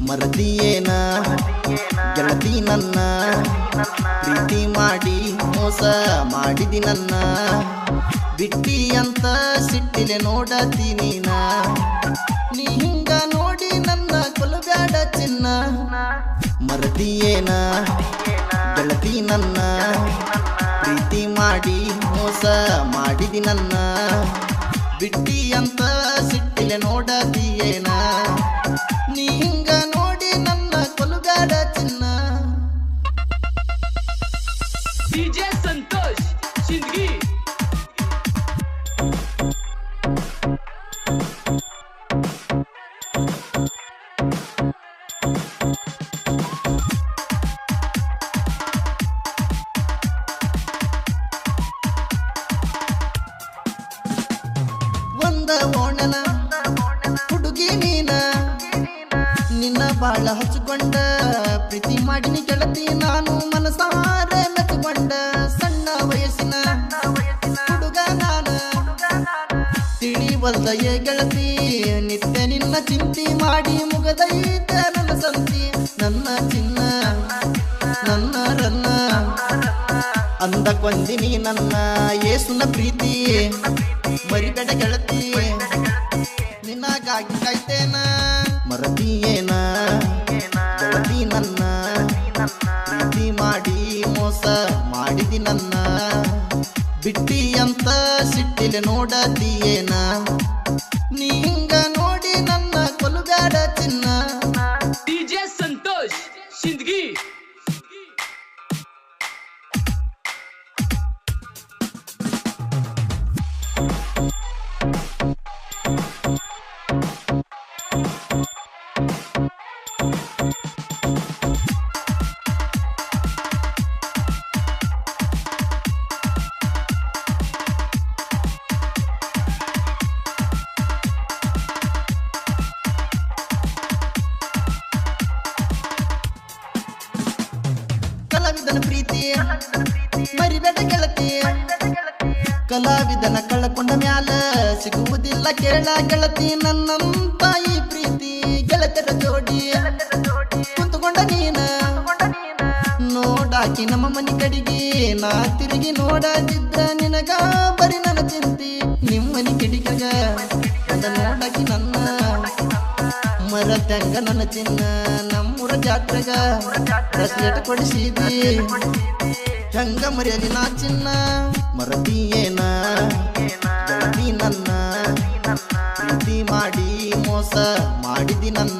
ಮರದಿಯೇನ? ಗೆಳತಿ ನನ್ನ. ಪ್ರೀತಿ ಮಾಡಿ ಮೋಸ ಮಾಡಿದಿ ನನ್ನ. ಬಿಟ್ಟಿ ಅಂತ ಸಿಟ್ಟಿಲೆ ನೋಡತೀನಿ ನೀನ? ನೀ ಹಿಂಗ ನೋಡಿ ನನ್ನ ಕೊಲಬ್ಯಾಡ ಚಿನ್ನ. ಮರದಿಯೇನ? ಗೆಳತಿ ನನ್ನ. ಪ್ರೀತಿ ಮಾಡಿ ಮೋಸ ಮಾಡಿದಿ ನನ್ನ. ಬಿಟ್ಟಿ ಅಂತ ಸಿಟ್ಟಿಲೆ ನೋಡತೀಯೇನಾ? ನೀ ಹಿಂಗ ನೋಡಿ ನನ್ನ ಕೊಲುಗಾಡ ಚಿನ್ನ. ಡಿಜೆ ಸಂತೋಷ್ ಸಿಂದಗಿ. ಬಾಳ ಹಚ್ಚಿಕೊಂಡ ಪ್ರೀತಿ ಮಾಡಿನಿ ಗೆಳತಿ ನಾನು ಮನಸಾರೆ ಮೆಚ್ಚಿಕೊಂಡ ಸಣ್ಣ ವಯಸ್ಸಿನ ಹುಡುಗ ನಾನು. ತಿಳಿ ಏ ಗೆಳತಿ, ನಿತ್ಯ ನಿನ್ನ ಚಿಂತಿ ಮಾಡಿ ಮುಗದೈತ ನನ್ನ ಸಂತಿ. ನನ್ನ ಚಿನ್ನ, ನನ್ನ ರನ್ನ. ಅಂದ ಕೊಂದಿನಿ ನನ್ನ ಏಸುನ ಪ್ರೀತಿ. ಮರಿಬೇಡ ಗೆಳತಿ, ನಿನಗಾಗಿ ಕಾಯ್ತೇನ. ಮರದಿಯೇನ ಮಾಡಿದಿ ನನ್ನ. ಬಿಟ್ಟಿ ಅಂತ ಸಿಟ್ಟಿಲೆ ನೋಡದಿಯೇನ? ನೀ ಕಲಾವಿದನ ಪ್ರೀತಿ ಮರಿಬೇಡ ಗೆಳತಿ. ಕಲಾವಿದನ ಕಳ್ಕೊಂಡ ಮ್ಯಾಲ ಸಿಗುವುದಿಲ್ಲ ಕೇಳ ಗೆಳತಿ ನನ್ನ ತಾಯಿ ಪ್ರೀತಿ. ಗೆಳತರ ಜೋಡಿ ಕುಂತುಕೊಂಡ ನೀನ, ನೋಡಾಕಿ ನಮ್ಮ ಮನಿ ಕಡೆಗೆ. ನಾ ತಿರುಗಿ ನೋಡದಿದ್ದ ನಿನಗ ಬರಿ ನನ್ನ ಚಿಂತಿ. ನಿಮ್ಮನಿ ಕಿಡಿಗಗ ಅದ ನೋಡಾಕಿ ನನ್ನ ಮರದಂಗ ನನ್ನ ಚಿನ್ನ. ನಮ್ಮೂರ ಜಾತ್ರೆಗ ಬ್ರೆಸ್ಲೆಟ್ ಕೊಡಿಸಿದಿ ಹೆಂಗ ಮರ್ಯಾದಿ ನಾ ಚಿನ್ನ? ಮರತಿ ಏನ? ನನ್ನ. ಪ್ರೀತಿ ಮಾಡಿ ಮೋಸ ಮಾಡಿದಿ ನನ್ನ.